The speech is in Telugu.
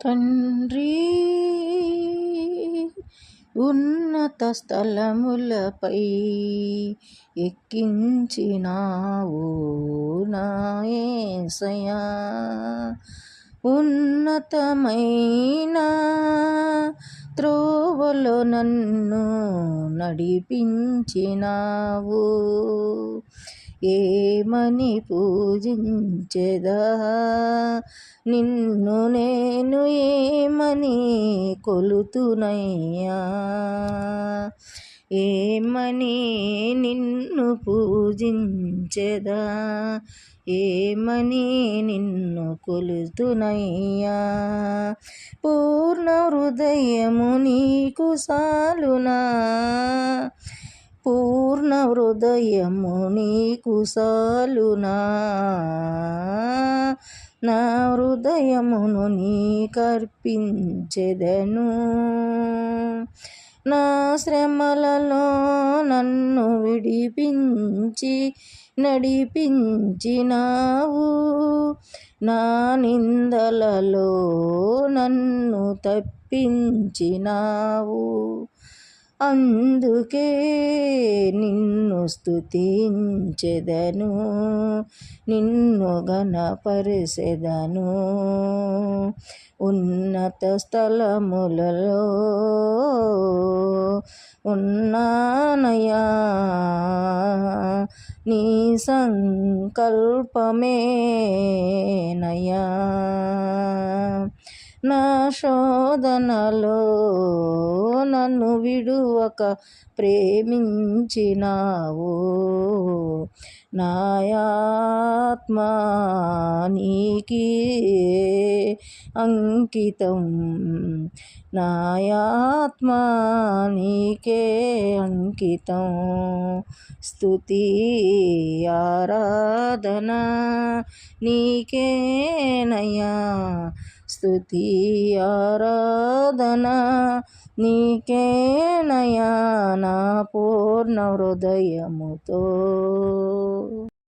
తండ్రి ఉన్నత స్థలములపై ఎక్కించినావు నాయసయా ఉన్నతమైన త్రోవలో నన్ను నడిపించినావు. ఏమని పూజించెదా? నిన్ను నేను ఏమని కొలుతునయ్యా? ఏమని నిన్ను పూజించెదా? ఏమని నిన్ను కొలుతునయ్యా? పూర్ణ హృదయము నీకు సాలునా? పూర్ణ హృదయము నీకు సాలునా. నా హృదయమును నీకర్పించెదను నా శ్రమలలో నన్ను విడిపించి నడిపించినావు. నా నిందలలో నన్ను తప్పించినావు. అందుకే నిన్ను స్థుతించెదను నిన్ను గణపరిసెదను ఉన్నత స్థలములలో ఉన్నానయా? నీ సంకల్పమే నయా నా శోధనలో నన్ను విడువక ప్రేమించినావు. నాయాత్మా నీకి అంకితం. నాయాత్మా నీకే అంకితం. స్తుతి ఆరాధన నీకేనయ్యా స్థుతి ఆరాధన నీకేనయా నా పూర్ణ హృదయముతో.